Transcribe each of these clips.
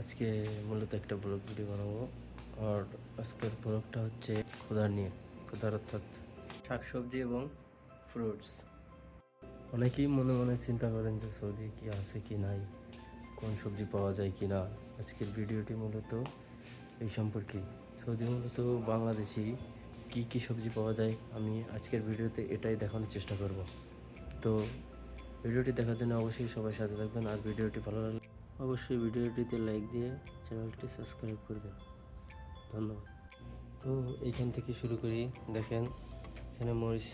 আজকে মূলত একটা ব্লগ ভিডিও বানাবো। আর আজকের ব্লগটা হচ্ছে খোদার নিয়ে খোদার অর্থাৎ শাকসবজি এবং ফ্রুটস অনেকেই মনে মনে চিন্তা করেন যে সৌদি কি আছে কি নাই, কোন সবজি পাওয়া যায় কি না। আজকের ভিডিওটি মূলত এই সম্পর্কে সৌদি মূলত বাংলাদেশি কি কি সবজি পাওয়া যায়, আমি আজকের ভিডিওতে এটাই দেখানোর চেষ্টা করব। তো ভিডিওটি দেখার জন্য অবশ্যই সবাই সাথে থাকবেন আর ভিডিওটি ভালো লাগলে অবশ্যই ভিডিওটিতে লাইক দিয়ে চ্যানেলটি সাবস্ক্রাইব করবেন। ধন্যবাদ। তো এইখান থেকে শুরু করি। দেখেন, এখানে মরিচ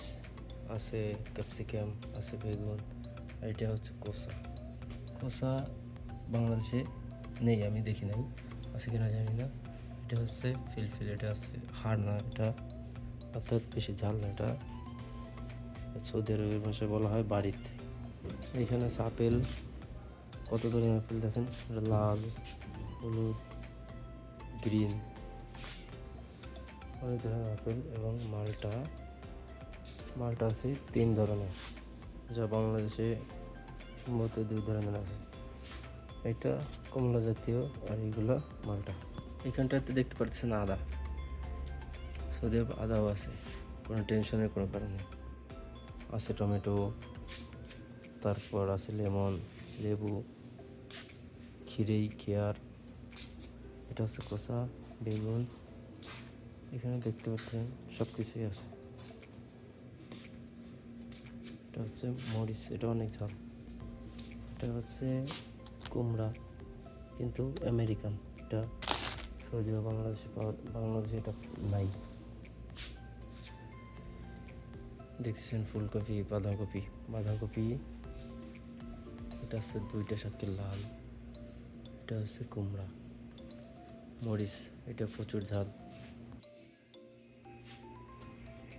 আছে, ক্যাপসিকাম আছে, বেগুন, আর এটা হচ্ছে কোসা কোসা বাংলাদেশে নেই, আমি দেখি নাই, আছে কিনা জানি না। এটা হচ্ছে ফিলফিল, এটা আছে হাড় না, এটা অর্থাৎ বেশি ঝাল না, এটা সৌদি আরবের ভাষায় বলা হয় বাড়িতে। এখানে আছে আপেল। কত ধরনের আপেল দেখেন? লাল, হলুদ, গ্রিন। অনেক ধরনের আপেল এবং মালটা মালটা আছে তিন ধরনের, যা বাংলাদেশে সম্ভবত দুই ধরনের আছে। এটা কমলা জাতীয় আর এইগুলো মালটা। এখানটাতে দেখতে পাচ্ছেন আদা। সৌদি আরব আদাও আছে, কোনো টেনশনের কোনো কারণ আছে টমেটো তারপর আছে লেমন, লেবু খিরেই কেয়ার, এটা হচ্ছে কষা, বেগুন, এখানে দেখতে পাচ্ছেন সব কিছুই আছে। এটা হচ্ছে মরিচ, এটা অনেক ঝাল। এটা হচ্ছে কুমড়া, কিন্তু আমেরিকান। এটা সৌদি বা বাংলাদেশে বাংলাদেশে এটা নাই। দেখছেন ফুলকপি, বাঁধাকপি বাঁধাকপি এটা হচ্ছে দুইটা সাথে লাল এটা হচ্ছে কুমড়া মরিচ এটা প্রচুর ঝাল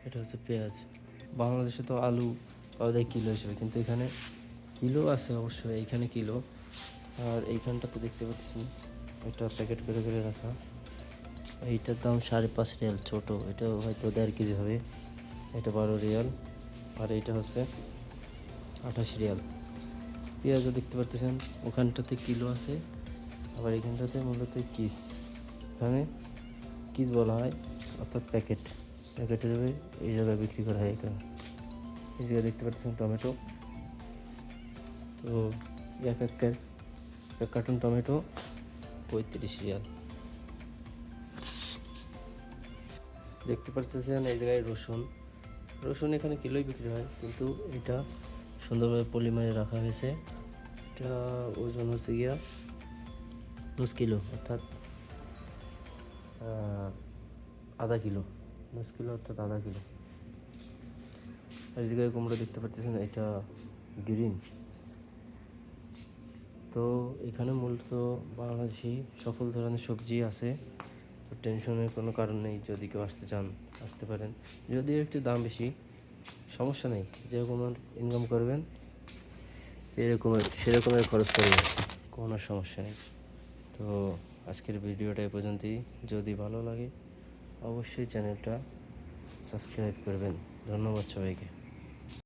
এটা হচ্ছে পেঁয়াজ বাংলাদেশে তো আলু পাওয়া যায় কিলো হিসেবে, কিন্তু এখানে কিলো আছে অবশ্যই, এইখানে কিলো আর এইখানটাতে দেখতে পাচ্ছি এটা প্যাকেট করে করে রাখা। এইটার দাম সাড়ে পাঁচ রিয়াল ছোট, এটা হয়তো দেড় কেজি হবে। এটা বারো রিয়াল। আর এইটা হচ্ছে আঠাশ রিয়াল। পেঁয়াজও দেখতে পাচ্ছেন ওখানটাতে কিলো আছে, আবার এখানটাতে মূলত কিস। এখানে কিস বলা হয়, অর্থাৎ প্যাকেট। প্যাকেটে যাবে এই জায়গায় বিক্রি করা হয় এখানে। এই জায়গায় দেখতে পাচ্ছেন টমেটো। তো এক এক এক কার্টুন টমেটো পঁয়ত্রিশ রিয়াল। দেখতে পাচ্ছেন এই জায়গায় রসুন। রসুন এখানে কিলোই বিক্রি হয়, কিন্তু এটা সুন্দরভাবে পলিমারে রাখা হয়েছে। এটা ওজন হচ্ছে গিয়া দশ কিলো, অর্থাৎ আধা কিলো। দশ কিলো, অর্থাৎ আধা কিলো। আর জায়গায় কুমড়ো দেখতে পাচ্ছেন, এটা গ্রিন। তো এখানে মূলত বাংলাদেশি সকল ধরনের সবজি আছে। তো টেনশনের কোনো কারণ নেই, যদি কেউ আসতে চান, আসতে পারেন। যদিও একটু দাম বেশি সমস্যা নেই, যেরকম ইনকাম করবেন এরকম সেরকমের খরচ করবেন, কোনো সমস্যা নেই। তো আজকের ভিডিওটা এ পর্যন্তই, যদি ভালো লাগে, অবশ্যই চ্যানেলটা সাবস্ক্রাইব করবেন। ধন্যবাদ সবাইকে।